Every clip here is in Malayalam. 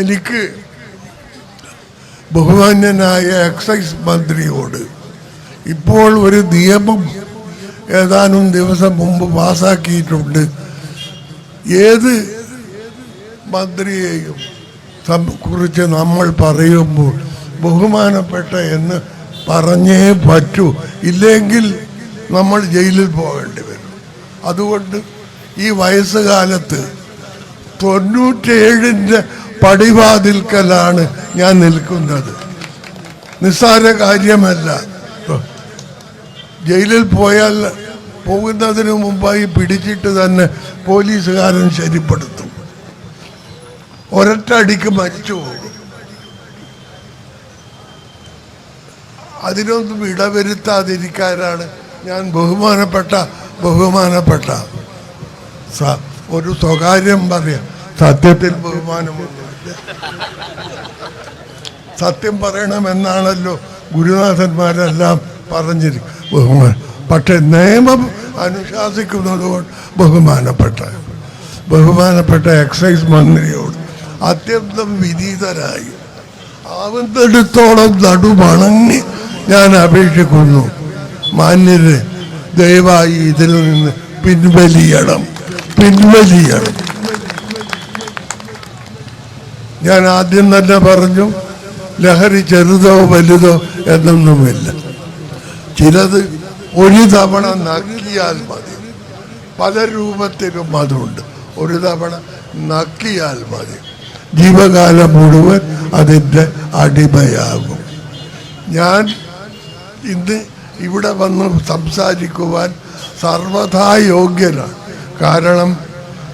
എനിക്ക് ബഹുമാന്യനായ എക്സൈസ് മന്ത്രിയോട് ഇപ്പോൾ ഒരു നിയമം ഏതാനും ദിവസം മുമ്പ് പാസാക്കിയിട്ടുണ്ട്. ഏത് മന്ത്രിയെയും കുറിച്ച് നമ്മൾ പറയുമ്പോൾ ബഹുമാനപ്പെട്ട എന്ന് പറഞ്ഞേ പറ്റൂ. ഇല്ലെങ്കിൽ നമ്മൾ ജയിലിൽ പോകേണ്ടി വരും. അതുകൊണ്ട് ഈ വയസ്സുകാലത്ത് തൊണ്ണൂറ്റേഴിന്റെ പടിവാതിൽക്കലാണ് ഞാൻ നിൽക്കുന്നത്. നിസ്സാര കാര്യമല്ല. ജയിലിൽ പോയാൽ പോകുന്നതിന് മുമ്പായി പിടിച്ചിട്ട് തന്നെ പോലീസുകാരൻ ശരിപ്പെടുത്തും. ഒരൊറ്റ അടിക്ക് മരിച്ചു പോകും. അതിനൊന്നും ഇടവരുത്താതിരിക്കാനാണ് ഞാൻ ബഹുമാനപ്പെട്ട ബഹുമാനപ്പെട്ട ഒരു സ്വകാര്യം പറയാം. സത്യത്തിൽ ബഹുമാനമൊന്നുമില്ല സത്യം പറയണമെന്നാണല്ലോ ഗുരുനാഥന്മാരെല്ലാം പറഞ്ഞിരിക്കും ബഹുമാനം പക്ഷെ നിയമം അനുശാസിക്കുന്നത് കൊണ്ട് ബഹുമാനപ്പെട്ട ബഹുമാനപ്പെട്ട എക്സൈസ് മന്ത്രിയോട് അത്യന്തം വിനീതരായി. ആവുന്നിടത്തോളം നടുമണങ്ങി ഞാൻ അപേക്ഷിക്കുന്നു. മാന്യര് ദയവായി ഇതിൽ നിന്ന് പിൻവലിയണം. പിൻവലിയണം. ഞാൻ ആദ്യം തന്നെ പറഞ്ഞു ലഹരി ചെറുതോ വലുതോ എന്നൊന്നുമില്ല. ചിലത് ഒരു തവണ നക്കിയാൽ മതി. പല രൂപത്തിലും അതുണ്ട്. ഒരു തവണ നക്കിയാൽ മതി. ജീവകാലം മുഴുവൻ അതിന്റെ അടിമയാകും. ഞാൻ ഇന്ന് ഇവിടെ വന്ന് സംസാരിക്കുവാൻ സർവഥാ യോഗ്യനാണ്. കാരണം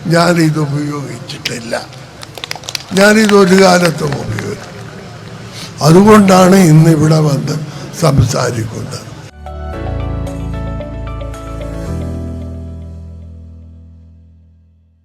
ഞാൻ ഇത് ഉപയോഗിച്ചിട്ടില്ല. ഞാനിതൊരു കാലത്തും ഉപയോഗിച്ചു അതുകൊണ്ടാണ് ഇന്ന് ഇവിടെ വന്ന് സംസാരിക്കുന്നത്.